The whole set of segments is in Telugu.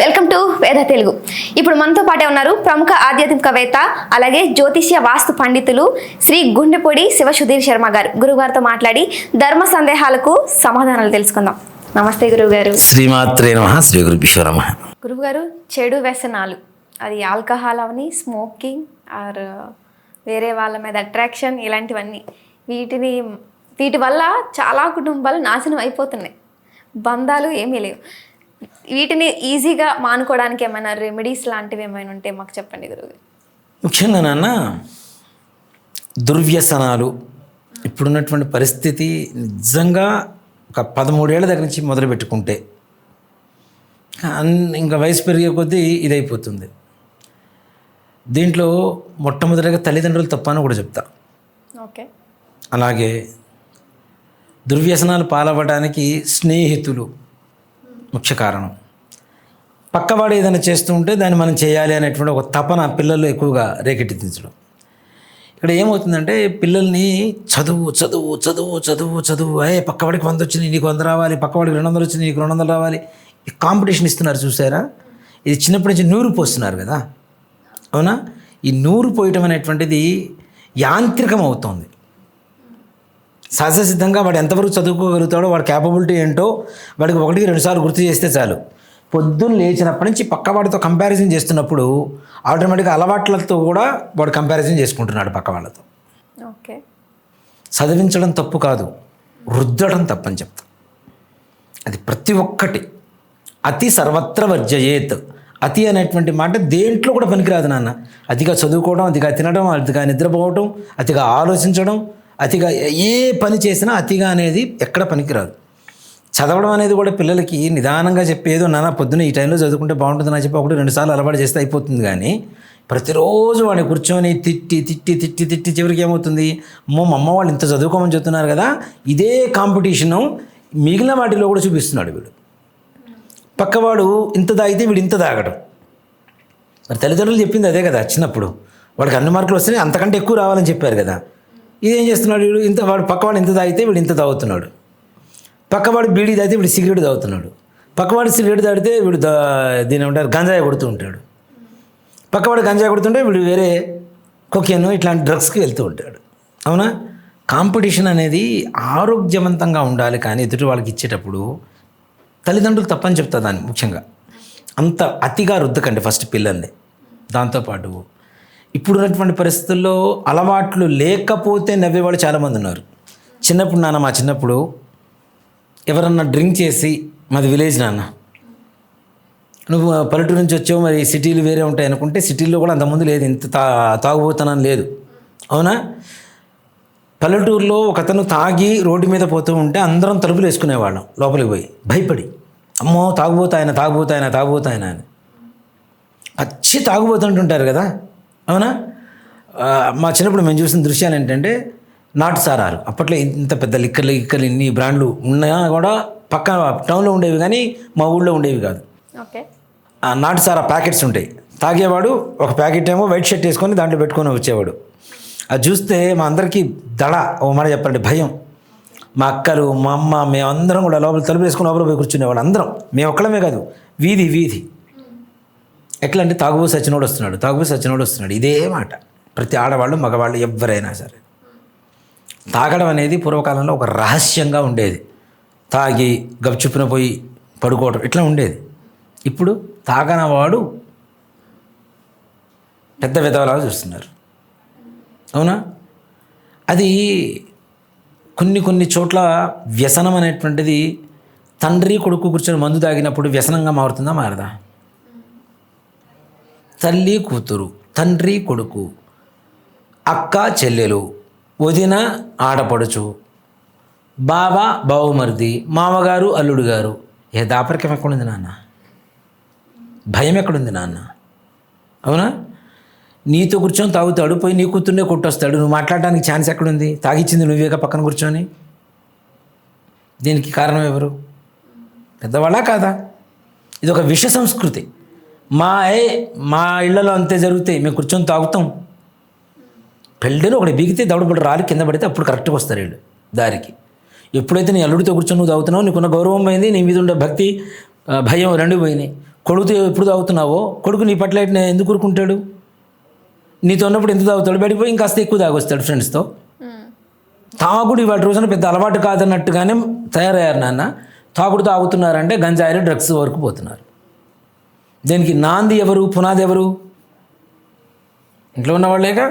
వెల్కమ్ టు వేద తెలుగు. ఇప్పుడు మనతో పాటే ఉన్నారు ప్రముఖ ఆధ్యాత్మికవేత్త అలాగే జ్యోతిష్య వాస్తు పండితులు శ్రీ గుండెపొడి శివ సుధీర్ శర్మ గారు. గురుగారితో మాట్లాడి ధర్మ సందేహాలకు సమాధానాలు తెలుసుకుందాం. నమస్తే గురువుగారు. శ్రీమాత్రే నమ శ్రీ గురుభ్యో నమ. గురువుగారు చెడు వ్యసనాలు అది ఆల్కహాల్ అవని స్మోకింగ్ ఆర్ వేరే వాళ్ళ మీద అట్రాక్షన్ ఇలాంటివన్నీ వీటిని వీటి వల్ల చాలా కుటుంబాలు నాశనం అయిపోతున్నాయి. బంధాలు ఏమీ లేవు. వీటిని ఈజీగా మానుకోవడానికి ఏమైనా రెమెడీస్ లాంటివి ఏమైనా ఉంటే మాకు చెప్పండి గురువు ముఖ్యంగా నాన్న దుర్వ్యసనాలు ఇప్పుడున్నటువంటి పరిస్థితి నిజంగా ఒక పదమూడేళ్ళ దగ్గర నుంచి మొదలు పెట్టుకుంటే ఇంకా వయసు పెరిగే కొద్దీ ఇదైపోతుంది. దీంట్లో మొట్టమొదటిగా తల్లిదండ్రులు తప్ప అని కూడా చెప్తా. ఓకే. అలాగే దుర్వ్యసనాలు పాలవ్వడానికి స్నేహితులు ముఖ్య కారణం. పక్కవాడు ఏదైనా చేస్తూ ఉంటే దాన్ని మనం చేయాలి అనేటువంటి ఒక తపన పిల్లల్లో ఎక్కువగా రేకెట్టించడం ఇక్కడ ఏమవుతుందంటే పిల్లల్ని చదువు చదువు చదువు చదువు చదువు అయ్యే పక్కవాడికి వంద వచ్చింది నీకు వంద రావాలి పక్కవాడికి రెండు వందలు వచ్చింది నీకు రెండు వందలు రావాలి ఈ కాంపిటీషన్ ఇస్తున్నారు చూసారా? ఇది చిన్నప్పటి నుంచి నూరు పోస్తున్నారు కదా? అవునా? ఈ నూరు పోయటం అనేటువంటిది యాంత్రికం అవుతోంది. సహజసిద్ధంగా వాడు ఎంతవరకు చదువుకోగలుగుతాడో వాడి క్యాపబిలిటీ ఏంటో వాడికి ఒకటికి రెండుసార్లు గుర్తు చేస్తే చాలు. పొద్దున్న లేచినప్పటి నుంచి పక్కవాడితో కంపారిజన్ చేస్తున్నప్పుడు ఆటోమేటిక్గా అలవాట్లతో కూడా వాడు కంపారిజన్ చేసుకుంటున్నాడు పక్క వాళ్ళతో ఓకే. చదివించడం తప్పు కాదు రుద్దడం తప్పని చెప్తా. అది ప్రతి ఒక్కటి. అతి సర్వత్ర వర్జయేత్. అతి అనేటువంటి మాట దేంట్లో కూడా పనికిరాదు నాన్న. అతిగా చదువుకోవడం అతిగా తినడం అతిగా నిద్రపోవడం అతిగా ఆలోచించడం అతిగా ఏ పని చేసినా అతిగా అనేది ఎక్కడ పనికిరాదు. చదవడం అనేది కూడా పిల్లలకి నిదానంగా చెప్పేదో నాన్న పొద్దున ఈ టైంలో చదువుకుంటే బాగుంటుంది అని చెప్పి ఒకటి రెండుసార్లు అలవాటు చేస్తే అయిపోతుంది కానీ ప్రతిరోజు వాడిని కూర్చొని తిట్టి తిట్టి తిట్టి తిట్టి చివరికి ఏమవుతుంది? అమ్మో మా అమ్మ వాళ్ళు ఇంత చదువుకోమని చెప్తున్నారు కదా ఇదే కాంపిటీషను మిగిలిన వాటిలో కూడా చూపిస్తున్నాడు వీడు. పక్కవాడు ఇంత తాగితే వీడు ఇంత తాగడం. మరి తల్లిదండ్రులు చెప్పింది అదే కదా చిన్నప్పుడు. వాడికి అన్ని మార్కులు వస్తే అంతకంటే ఎక్కువ రావాలని చెప్పారు కదా. ఇదేం చేస్తున్నాడు వీడు? ఇంత వాడు పక్కవాడు ఇంత తాగితే వీడు ఇంత తాగుతున్నాడు. పక్కవాడు బీడీ తాగితే వీడు సిగరెట్ తాగుతున్నాడు. పక్కవాడు సిగరెట్ తాగితే వీడు దా దీని ఉంటారు గంజాయి కొడుతూ ఉంటాడు. పక్కవాడు గంజాయి కొడుతుంటే వీడు వేరే కొకేను ఇట్లాంటి డ్రగ్స్కి వెళ్తూ ఉంటాడు. అవునా? కాంపిటీషన్ అనేది ఆరోగ్యవంతంగా ఉండాలి కానీ ఎదుటి వాళ్ళకి ఇచ్చేటప్పుడు తల్లిదండ్రులు తప్పని చెప్తా దాన్ని ముఖ్యంగా. అంత అతిగా రుద్దకండి ఫస్ట్ పిల్లల్ని. దాంతోపాటు ఇప్పుడున్నటువంటి పరిస్థితుల్లో అలవాట్లు లేకపోతే నవ్వేవాళ్ళు చాలామంది ఉన్నారు. చిన్నప్పుడు నాన్న మా చిన్నప్పుడు ఎవరన్నా డ్రింక్ చేసి మాది విలేజ్ నాన్న. నువ్వు పల్లెటూరు నుంచి వచ్చావు మరి సిటీలు వేరే ఉంటాయి అనుకుంటే సిటీల్లో కూడా అంతకుముందు లేదు ఇంత తా తాగుబోతానని లేదు. అవునా? పల్లెటూరులో ఒక అతను తాగి రోడ్డు మీద పోతూ ఉంటే అందరం తలుపులు వేసుకునేవాళ్ళం లోపలికి పోయి. భయపడి అమ్మో తాగుబోతాయన తాగుబోతాయన తాగుబోతాయన అని. పచ్చి తాగుబోతుంటుంటారు కదా. అవునా? మా చిన్నప్పుడు మేము చూసిన దృశ్యాలు ఏంటంటే నాటు సారాలు. అప్పట్లో ఇంత పెద్ద లిక్కర్లు లిక్కర్లు ఇన్ని బ్రాండ్లు ఉన్నా కూడా పక్కన టౌన్లో ఉండేవి కానీ మా ఊళ్ళో ఉండేవి కాదు. ఓకే. ఆ నాటు సారా ప్యాకెట్స్ ఉంటాయి. తాగేవాడు ఒక ప్యాకెట్ ఏమో వైట్ షర్ట్ వేసుకొని దాంట్లో పెట్టుకొని వచ్చేవాడు. అది చూస్తే మా అందరికీ దడ ఓ మాట చెప్పండి భయం. మా అక్కలు మా అమ్మ మేమందరం కూడా లోపల తలుపు వేసుకొని లోపల పోయి కూర్చునేవాడు అందరం. మేము ఒక్కడమే కాదు వీధి వీధి. ఎట్లా అంటే తాగుబో సచ్చినోడు వస్తున్నాడు తాగుబో సచ్చినోడు వస్తున్నాడు. ఇదే మాట. ప్రతి ఆడవాళ్ళు మగవాళ్ళు ఎవరైనా సరే. తాగడం అనేది పూర్వకాలంలో ఒక రహస్యంగా ఉండేది. తాగి గప్చుప్పున పోయి పడుకోవడం ఇట్లా ఉండేది. ఇప్పుడు తాగనవాడు పెద్ద విధవలాగా చూస్తున్నారు. అవునా? అది కొన్ని కొన్ని చోట్ల వ్యసనం అనేటువంటిది తండ్రి కొడుకు కూర్చొని మందు తాగినప్పుడు వ్యసనంగా మారుతుందా మారదా? తల్లి కూతురు తండ్రి కొడుకు అక్క చెల్లెలు వదిన ఆడపడుచు బావ బావుమరిది మామగారు అల్లుడు గారు ఏ దాపరికం ఎక్కడుంది నాన్న? భయం ఎక్కడుంది నాన్న? అవునా? నీతో కూర్చొని తాగుతాడు పోయి నీ కూతుర్నే కొట్టొస్తాడు. నువ్వు మాట్లాడడానికి ఛాన్స్ ఎక్కడుంది? తాగిచ్చింది నువ్వేగా పక్కన కూర్చొని? దీనికి కారణం ఎవరు? పెద్దవాళ్ళా కాదా? ఇది ఒక విష సంస్కృతి. మా ఏ మా ఇళ్ళలో అంతే జరుగుతాయి. మేము కూర్చొని తాగుతాం. పెళ్ళిలో ఒకటి బిగితే దవడబడి రాలి కింద పడితే అప్పుడు కరెక్ట్గా వస్తారు వీళ్ళు దారికి. ఎప్పుడైతే నీ అల్లుడితో కూర్చొని నువ్వు తాగుతున్నావు నీకున్న గౌరవం పోయింది నీ మీద ఉండే భక్తి భయం రెండు పోయినాయి. కొడుకుతో ఎప్పుడు తాగుతున్నావో కొడుకు నీ పట్ల ఎందుకు కూరుకుంటాడు నీతో ఉన్నప్పుడు ఎంత తాగుతాడు? బయటకు పోయి ఇంకాస్త ఎక్కువ తాగొస్తాడు ఫ్రెండ్స్తో. తాగుడు ఇవాళ రోజున పెద్ద అలవాటు కాదన్నట్టుగానే తయారయ్యారు నాన్న. తాగుడు తాగుతున్నారంటే గంజాయిలు డ్రగ్స్ వరకు పోతున్నారు. దీనికి? నాంది ఎవరు? పునాది ఎవరు? ఇంట్లో ఉన్నవాళ్ళేగా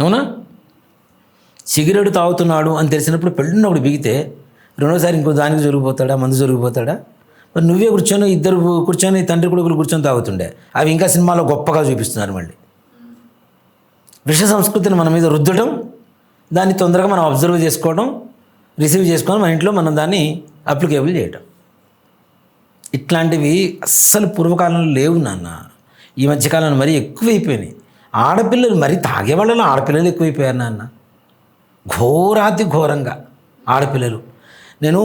అవునా? సిగరెట్ తాగుతున్నాడు అని తెలిసినప్పుడు పెళ్ళున్నప్పుడు బిగితే రెండోసారి ఇంకో దానికి జరిగిపోతాడా? మందు జరిగిపోతాడా? మరి నువ్వే కూర్చొని ఇద్దరు కూర్చొని తండ్రి కొడుకులు కూర్చొని తాగుతుండే. అవి ఇంకా సినిమాలో గొప్పగా చూపిస్తున్నారు మళ్ళీ. విష సంస్కృతిని మన మీద రుద్దడం దాన్ని తొందరగా మనం అబ్జర్వ్ చేసుకోవడం రిసీవ్ చేసుకొని మన ఇంట్లో మనం దాన్ని అప్లికేబుల్ చేయటం. ఇట్లాంటివి అస్సలు పూర్వకాలంలో లేవు నాన్న. ఈ మధ్యకాలంలో మరీ ఎక్కువైపోయినాయి. ఆడపిల్లలు మరీ తాగే వాళ్ళలో ఆడపిల్లలు ఎక్కువైపోయారు నాన్న. ఘోరాతి ఘోరంగా ఆడపిల్లలు. నేను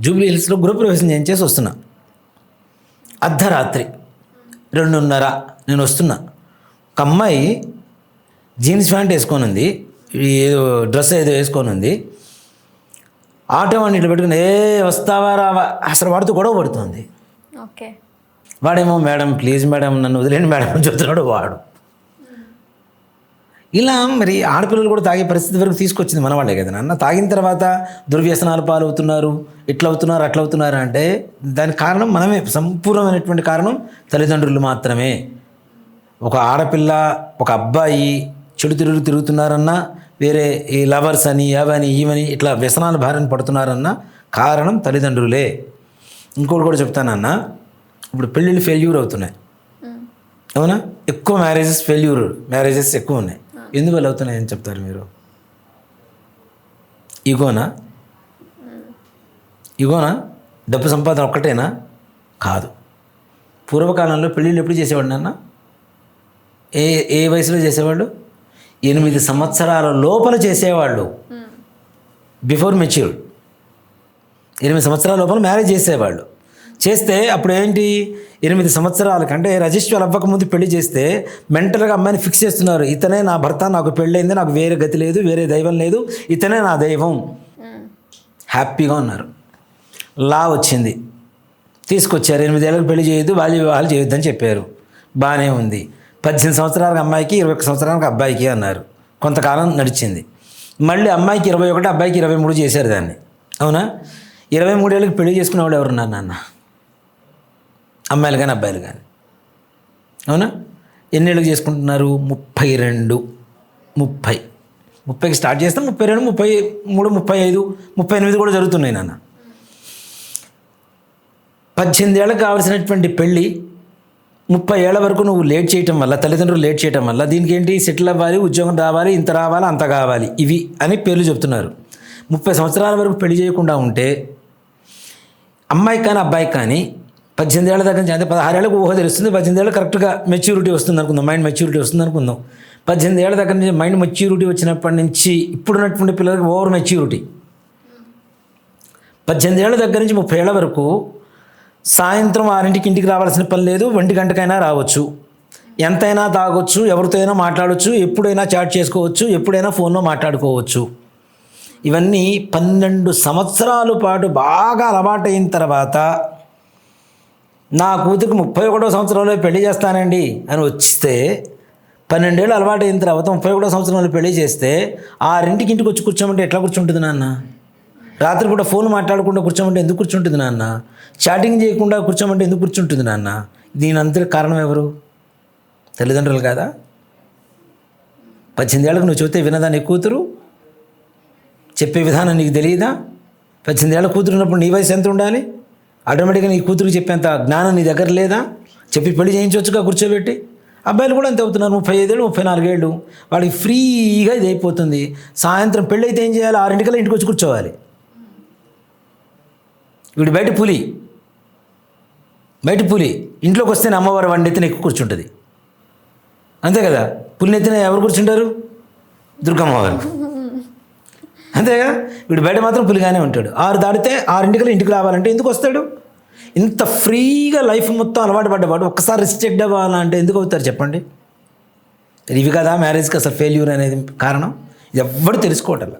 జూబ్లీ హిల్స్లో గృహప్రవేశం చేయించేసి వస్తున్నా. అర్ధరాత్రి రెండున్నర నేను వస్తున్నా. ఒక అమ్మాయి జీన్స్ ప్యాంట్ వేసుకొని ఉంది ఏదో డ్రెస్ ఏదో వేసుకొని ఉంది. ఆటో వాడిని ఇట్లా పెట్టుకుని ఏ వస్తావా రావా? అసలు వాడితో గొడవ పడుతుంది. ఓకే. వాడేమో మేడం ప్లీజ్ మేడం నన్ను వదిలేండి మేడం అని చెప్తున్నాడు వాడు. ఇలా మరి ఆడపిల్లలు కూడా తాగే పరిస్థితి వరకు తీసుకొచ్చింది మన వాళ్ళే కదా నాన్న. తాగిన తర్వాత దుర్వ్యసనాలు పాలవుతున్నారు ఇట్లా అవుతున్నారు అట్లా అవుతున్నారు అంటే దానికి కారణం మనమే సంపూర్ణమైనటువంటి కారణం తల్లిదండ్రులు మాత్రమే. ఒక ఆడపిల్ల ఒక అబ్బాయి చెడు తిరుగు తిరుగుతున్నారన్నా వేరే ఈ లవర్స్ అని అవని ఇవని ఇట్లా వ్యసనాల బారిన పడుతున్నారన్నా కారణం తల్లిదండ్రులే. ఇంకోటి కూడా చెప్తానన్నా ఇప్పుడు పెళ్ళిళ్ళు ఫెయిల్యూర్ అవుతున్నాయి. అవునా? ఎక్కువ మ్యారేజెస్ ఫెయిల్యూర్ మ్యారేజెస్ ఎక్కువ ఉన్నాయి. ఎందువల్ల అవుతున్నాయి అని చెప్తారు మీరు? ఇగోనా ఇగోనా డబ్బు సంపాదన ఒక్కటేనా? కాదు. పూర్వకాలంలో పెళ్ళిళ్ళు ఎప్పుడు చేసేవాడు నాన్న ఏ ఏ వయసులో చేసేవాళ్ళు? ఎనిమిది సంవత్సరాల లోపల చేసేవాళ్ళు. బిఫోర్ మెచ్యూర్ ఎనిమిది సంవత్సరాల లోపల మ్యారేజ్ చేసేవాళ్ళు. చేస్తే అప్పుడు ఏంటి ఎనిమిది సంవత్సరాల కంటే రజిస్టర్ అవ్వకముందు పెళ్ళి చేస్తే మెంటల్గా అమ్మాయిని ఫిక్స్ చేస్తున్నారు. ఇతనే నా భర్త నాకు పెళ్ళైంది నాకు వేరే గతి లేదు వేరే దైవం లేదు ఇతనే నా దైవం. హ్యాపీగా ఉన్నారు. లా వచ్చింది. తీసుకొచ్చారు. ఎనిమిదేళ్ళకి పెళ్ళి చేయొద్దు బాల్య వివాహాలు చేయొద్దని చెప్పారు. బాగానే ఉంది. పద్దెనిమిది సంవత్సరాలకు అమ్మాయికి ఇరవై ఒక్క సంవత్సరాలకు అబ్బాయికి అన్నారు. కొంతకాలం నడిచింది. మళ్ళీ అమ్మాయికి ఇరవై ఒకటి అబ్బాయికి ఇరవై మూడు చేశారు దాన్ని. అవునా? ఇరవై మూడేళ్ళకి పెళ్ళి చేసుకునేవాళ్ళు ఎవరున్నారు నాన్న? అమ్మాయిలు కానీ అబ్బాయిలు కానీ. అవునా? ఎన్నేళ్ళకి చేసుకుంటున్నారు? ముప్పై రెండు. ముప్పై. ముప్పైకి స్టార్ట్ చేస్తే ముప్పై రెండు ముప్పై మూడు ముప్పై ఐదు ముప్పై ఎనిమిది కూడా జరుగుతున్నాయి నాన్న. పద్దెనిమిది ఏళ్ళకి కావాల్సినటువంటి పెళ్ళి ముప్పై ఏళ్ళ వరకు నువ్వు లేట్ చేయటం వల్ల తల్లిదండ్రులు లేట్ చేయటం వల్ల దీనికి ఏంటి సెటిల్ అవ్వాలి ఉద్యోగం రావాలి ఇంత రావాలి అంత కావాలి. ఇవి అని పేర్లు చెప్తున్నారు. ముప్పై సంవత్సరాల వరకు పెళ్ళి చేయకుండా ఉంటే అమ్మాయి కానీ అబ్బాయి కానీ పద్దెనిమిది ఏళ్ళ దగ్గర నుంచి అంటే పదహారేళ్ళకి ఊహ తెలుస్తుంది పద్దెనిమిది ఏళ్ళు కరెక్ట్గా మెచ్యూరిటీ వస్తుంది అనుకుందాం మైండ్ మెచ్యూరిటీ వస్తుంది అనుకుందాం. పద్దెనిమిది ఏళ్ళ దగ్గర నుంచి మైండ్ మెచ్యూరిటీ వచ్చినప్పటి నుంచి ఇప్పుడున్నటువంటి పిల్లలకి ఓవర్ మెచ్యూరిటీ. పద్దెనిమిది ఏళ్ళ దగ్గర నుంచి ముప్పై ఏళ్ళ వరకు సాయంత్రం ఆరింటికి ఇంటికి రావాల్సిన పని లేదు ఒంటి గంటకైనా రావచ్చు. ఎంతైనా తాగొచ్చు ఎవరితో అయినా మాట్లాడవచ్చు ఎప్పుడైనా చాట్ చేసుకోవచ్చు ఎప్పుడైనా ఫోన్లో మాట్లాడుకోవచ్చు. ఇవన్నీ పన్నెండు సంవత్సరాల పాటు బాగా అలవాటైన తర్వాత నా కూతురికి ముప్పై ఒకటో సంవత్సరంలో పెళ్ళి చేస్తానండి అని వచ్చిస్తే పన్నెండేళ్ళు అలవాటైన తర్వాత ముప్పై ఒకటో సంవత్సరంలో పెళ్ళి చేస్తే ఆరింటికి ఇంటికి వచ్చి కూర్చోమంటే ఎట్లా కూర్చుంటుంది నాన్న? రాత్రి కూడా ఫోన్ మాట్లాడకుండా కూర్చోమంటే ఎందుకు కూర్చుంటుంది నాన్న? చాటింగ్ చేయకుండా కూర్చోమంటే ఎందుకు కూర్చుంటుంది నాన్న? దీని అంతటి కారణం ఎవరు? తల్లిదండ్రులు కాదా? పద్దెనిమిది ఏళ్ళకు నువ్వు చెబితే వినదా నీ కూతురు? చెప్పే విధానం నీకు తెలియదా? పద్దెనిమిది ఏళ్ళ కూతురు ఉన్నప్పుడు నీ వయసు ఎంత ఉండాలి? ఆటోమేటిక్గా నీ కూతురుకి చెప్పేంత జ్ఞానం నీ దగ్గర లేదా? చెప్పి పెళ్ళి చేయించవచ్చుగా కూర్చోబెట్టి? అబ్బాయిలు కూడా అంతే అవుతున్నారు. ముప్పై ఐదేళ్ళు ముప్పై నాలుగేళ్ళు వాడికి ఫ్రీగా ఇది అయిపోతుంది. సాయంత్రం పెళ్ళి అయితే ఏం చేయాలి? ఆరింటికల్లా ఇంటికి వచ్చి కూర్చోవాలి. వీడు బయట పులి. బయట పులి. ఇంట్లోకి వస్తేనే అమ్మవారు వండితేనే ఎక్కువ కూర్చుంటుంది. అంతే కదా? పులిని ఎత్తిన ఎవరు కూర్చుంటారు? దుర్గమ్మవారు. అంతేగా వీడు బయట మాత్రం పులిగానే ఉంటాడు. ఆరు దాటితే ఆరింటికల్లా ఇంటికి రావాలంటే ఎందుకు వస్తాడు? ఇంత ఫ్రీగా లైఫ్ మొత్తం అలవాటు పడ్డవాడు ఒక్కసారి రిస్ట్రిక్ట్ అవ్వాలంటే ఎందుకు అవుతారు చెప్పండి? ఇవి కదా మ్యారేజ్కి అసలు ఫెయిల్యూర్ అనేది కారణం. ఇది తెలుసుకోవటం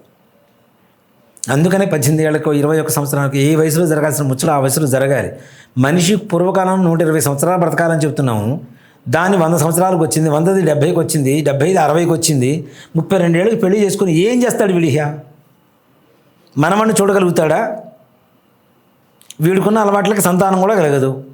అందుకనే పద్దెనిమిది ఏళ్ళకు ఇరవై ఒక్క సంవత్సరాలకు ఏ వయసులో జరగాల్సిన ముచ్చట ఆ వయసులో జరగాలి. మనిషి పూర్వకాలం నూట ఇరవై సంవత్సరాలు బ్రతకాలని చెప్తున్నాము. దాన్ని వంద సంవత్సరాలకు వచ్చింది వందది డెబ్బైకి వచ్చింది డెబ్బై ఐదు అరవైకి వచ్చింది ముప్పై రెండేళ్ళకి పెళ్ళి చేసుకుని ఏం చేస్తాడు విడిహ మనమని చూడగలుగుతాడా? వీడుకున్న అలవాట్లకి సంతానం కూడా కలగదు.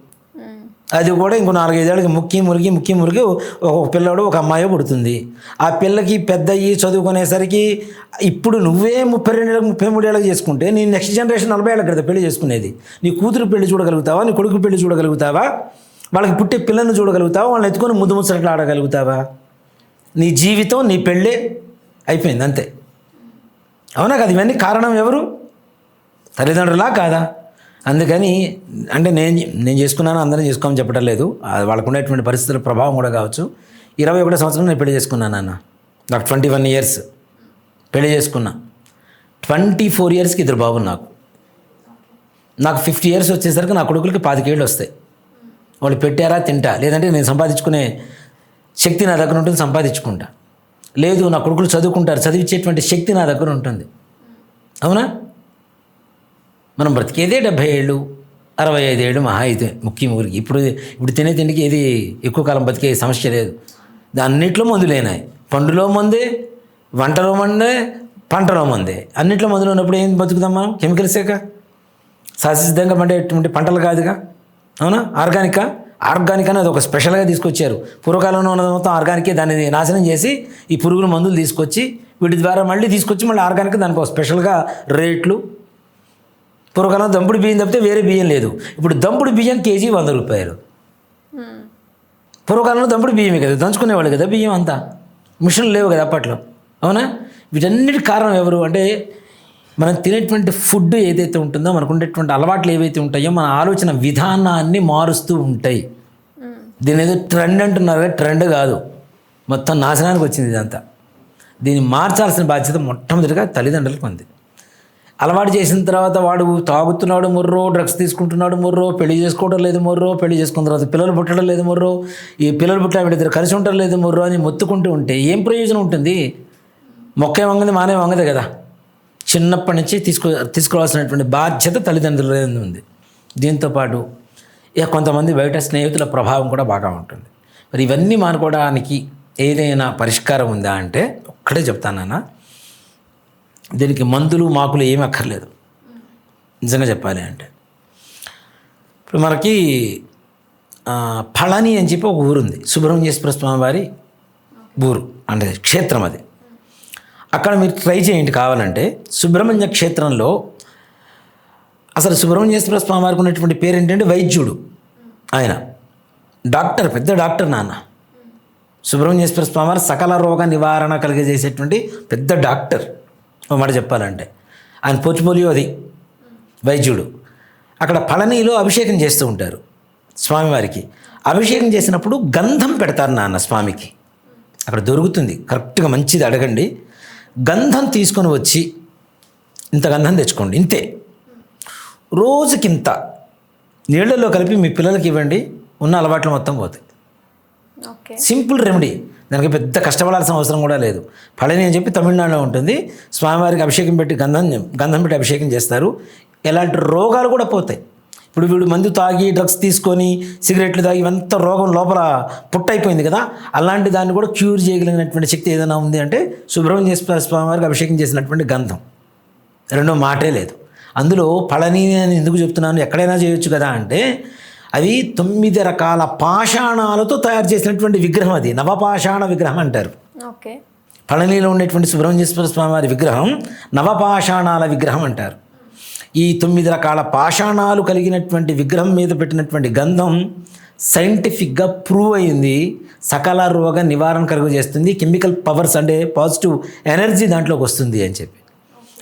అది కూడా ఇంకో నాలుగైదేళ్ళకి ముక్కి మురికి ముక్కి మురికి ఒక పిల్లడు ఒక అమ్మాయి పుడుతుంది. ఆ పిల్లకి పెద్ద అయ్యి చదువుకునేసరికి ఇప్పుడు నువ్వే ముప్పై రెండేళ్ళకి ముప్పై మూడేళ్ళకి చేసుకుంటే నీ నెక్స్ట్ జనరేషన్ నలభై ఏళ్ళ కదా పెళ్ళి చేసుకునేది. నీ కూతురు పెళ్ళి చూడగలుగుతావా? నీ కొడుకు పెళ్ళి చూడగలుగుతావా? వాళ్ళకి పుట్టే పిల్లల్ని చూడగలుగుతావా? వాళ్ళని ఎత్తుకొని ముద్దు ముచ్చట్లు ఆడగలుగుతావా? నీ జీవితం నీ పెళ్ళే అయిపోయింది అంతే. అవునా కదా? ఇవన్నీ కారణం ఎవరు? తల్లిదండ్రులా కాదా? అందుకని అంటే నేను నేను చేసుకున్నాను అందరం చేసుకోమని చెప్పడం లేదు. వాళ్ళకు ఉండేటువంటి పరిస్థితుల ప్రభావం కూడా కావచ్చు. ఇరవై ఒకటో సంవత్సరం నేను పెళ్ళి చేసుకున్నాను అన్న నాకు ట్వంటీ వన్ ఇయర్స్. పెళ్ళి చేసుకున్నా. ట్వంటీ ఫోర్ ఇయర్స్కి ఇద్దరు బాబులు నాకు. నాకు ఫిఫ్టీ ఇయర్స్ వచ్చేసరికి నా కొడుకులకి పాతికేళ్ళు వస్తాయి. వాళ్ళు పెట్టారా తింటా? లేదంటే నేను సంపాదించుకునే శక్తి నా దగ్గర ఉంటుంది సంపాదించుకుంటా. లేదు నా కొడుకులు చదువుకుంటారు. చదివించేటువంటి శక్తి నా దగ్గర ఉంటుంది. అవునా? మనం బ్రతికేదే డెబ్భై ఏళ్ళు అరవై ఐదు ఏళ్ళు మహా అయితే ముఖ్యం ఊరికి. ఇప్పుడు ఇప్పుడు తినే తిండికి ఏది ఎక్కువ కాలం బతికే సమస్య లేదు. అన్నిట్లో మందులేనాయి పండులో మందే వంటలో మందే పంటలో మందే. అన్నిట్లో మందులు ఉన్నప్పుడు ఏం బతుకుదాం మనం? కెమికల్సేక సహసిద్ధంగా పండేటువంటి పంటలు కాదుగా? అవునా? ఆర్గానికా? ఆర్గానిక్ అనేది ఒక స్పెషల్గా తీసుకొచ్చారు. పూర్వకాలంలో ఉన్నది మొత్తం ఆర్గానికే. దాన్ని నాశనం చేసి ఈ పురుగుల మందులు తీసుకొచ్చి వీటి ద్వారా మళ్ళీ తీసుకొచ్చి మళ్ళీ ఆర్గానిక్ దానికి ఒక స్పెషల్గా రేట్లు పూర్వకాలం దంపుడు బియ్యం తప్పితే వేరే బియ్యం లేదు. ఇప్పుడు దంపుడు బియ్యం కేజీ వంద రూపాయలు. పూర్వకాలంలో దంపుడు బియ్యమే కదా దంచుకునేవాళ్ళు కదా బియ్యం అంతా. మిషన్లు లేవు కదా అప్పట్లో. అవునా? వీటన్నిటి కారణం ఎవరు అంటే మనం తినేటువంటి ఫుడ్ ఏదైతే ఉంటుందో మనకు ఉండేటువంటి అలవాట్లు ఏవైతే ఉంటాయో మన ఆలోచన విధానాన్ని మారుస్తూ ఉంటాయి. దీని ఏదో ట్రెండ్ అంటున్నారు కదా, ట్రెండ్ కాదు. మొత్తం నాశనానికి వచ్చింది ఇదంతా. దీన్ని మార్చాల్సిన బాధ్యత మొట్టమొదటిగా తల్లిదండ్రులకు ఉంది. అలవాటు చేసిన తర్వాత వాడు తాగుతున్నాడు మొర్రో డ్రగ్స్ తీసుకుంటున్నాడు మొర్రో పెళ్ళి చేసుకోవడం లేదు మొర్రో పెళ్ళి చేసుకున్న తర్వాత పిల్లలు పుట్టడం లేదు మొర్రో ఈ పిల్లలు పుట్టిన వీడిద్దరు కలిసి ఉండడం లేదు మొర్రో అని మొత్తుకుంటూ ఉంటే ఏం ప్రయోజనం ఉంటుంది? మొక్క వంగది మానే వంగదే కదా. చిన్నప్పటి నుంచి తీసుకో తీసుకోవాల్సినటువంటి బాధ్యత తల్లిదండ్రుల ఉంది. దీంతోపాటు ఇక కొంతమంది బయట స్నేహితుల ప్రభావం కూడా బాగా ఉంటుంది. మరి ఇవన్నీ మానుకోవడానికి ఏదైనా పరిష్కారం ఉందా అంటే ఒక్కటే చెప్తానన్నా దీనికి మందులు మాకులు ఏమీ అక్కర్లేదు. నిజంగా చెప్పాలి అంటే. ఇప్పుడు మనకి పళని అని చెప్పి ఒక ఊరుంది. సుబ్రహ్మణ్యేశ్వర స్వామి వారి ఊరు అంటే క్షేత్రం అది. అక్కడ మీరు ట్రై చేయండి కావాలంటే. సుబ్రహ్మణ్య క్షేత్రంలో అసలు సుబ్రహ్మణ్యేశ్వర స్వామి వారికి ఉన్నటువంటి పేరు ఏంటంటే వైద్యుడు ఆయన. డాక్టర్ పెద్ద డాక్టర్ నాన్న. సుబ్రహ్మణ్యేశ్వర స్వామి వారు సకల రోగ నివారణ కలిగజేసేటువంటి పెద్ద డాక్టర్. మాట చెప్పాలంటే. ఆయన పోర్చుపోలియో అది వైద్యుడు. అక్కడ పళనిలో అభిషేకం చేస్తూ ఉంటారు స్వామివారికి. అభిషేకం చేసినప్పుడు గంధం పెడతారు నాన్న స్వామికి. అక్కడ దొరుకుతుంది కరెక్ట్గా మంచిది అడగండి. గంధం తీసుకొని వచ్చి ఇంత గంధం తెచ్చుకోండి ఇంతే. రోజుకింత నీళ్ళల్లో కలిపి మీ పిల్లలకి ఇవ్వండి ఉన్న అలవాట్లు మొత్తం పోతాయి. Simple remedy. దానికి పెద్ద కష్టపడాల్సిన అవసరం కూడా లేదు. పళని అని చెప్పి తమిళనాడులో ఉంటుంది. స్వామివారికి అభిషేకం పెట్టి గంధం గంధం పెట్టి అభిషేకం చేస్తారు. ఎలాంటి రోగాలు కూడా పోతాయి. ఇప్పుడు వీడు మందు తాగి డ్రగ్స్ తీసుకొని సిగరెట్లు తాగి ఇవంత రోగం లోపల పుట్టయిపోయింది కదా. అలాంటి దాన్ని కూడా క్యూర్ చేయగలిగినటువంటి శక్తి ఏదైనా ఉంది అంటే సుబ్రహ్మణ్య స్వామి వారికి అభిషేకం చేసినటువంటి గంధం. రెండో మాటే లేదు. అందులో పళని అని ఎందుకు చెప్తున్నాను? ఎక్కడైనా చేయొచ్చు కదా అంటే అవి తొమ్మిది రకాల పాషాణాలతో తయారు చేసినటువంటి విగ్రహం అది. నవపాషాణ విగ్రహం అంటారు. ఓకే. పళనిలో ఉండేటువంటి సుబ్రహ్మణ్యేశ్వర స్వామి వారి విగ్రహం నవపాషాణాల విగ్రహం అంటారు. ఈ తొమ్మిది రకాల పాషాణాలు కలిగినటువంటి విగ్రహం మీద పెట్టినటువంటి గంధం సైంటిఫిక్గా ప్రూవ్ అయింది. సకల రోగ నివారణ కలుగజేస్తుంది. కెమికల్ పవర్స్ అంటే పాజిటివ్ ఎనర్జీ దాంట్లోకి వస్తుంది అని చెప్పి.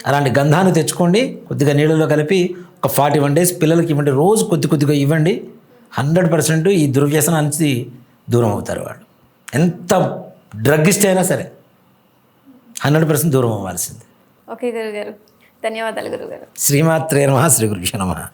అలాంటి గంధాన్ని తెచ్చుకోండి కొద్దిగా నీళ్ళలో కలిపి ఒక ఫార్టీ వన్ డేస్ పిల్లలకి ఇవ్వండి రోజు కొద్ది కొద్దిగా ఇవ్వండి. హండ్రెడ్ పర్సెంట్ ఈ దుర్వ్యసనానికి దూరం అవుతారు వాళ్ళు. ఎంత డ్రగ్ ఇస్తే అయినా సరే హండ్రెడ్ పర్సెంట్ దూరం అవ్వాల్సింది ఓకే గురుగారు. ధన్యవాదాలు గురుగారు. శ్రీమాత్రే నమ శ్రీ గురుభ్యో నమ.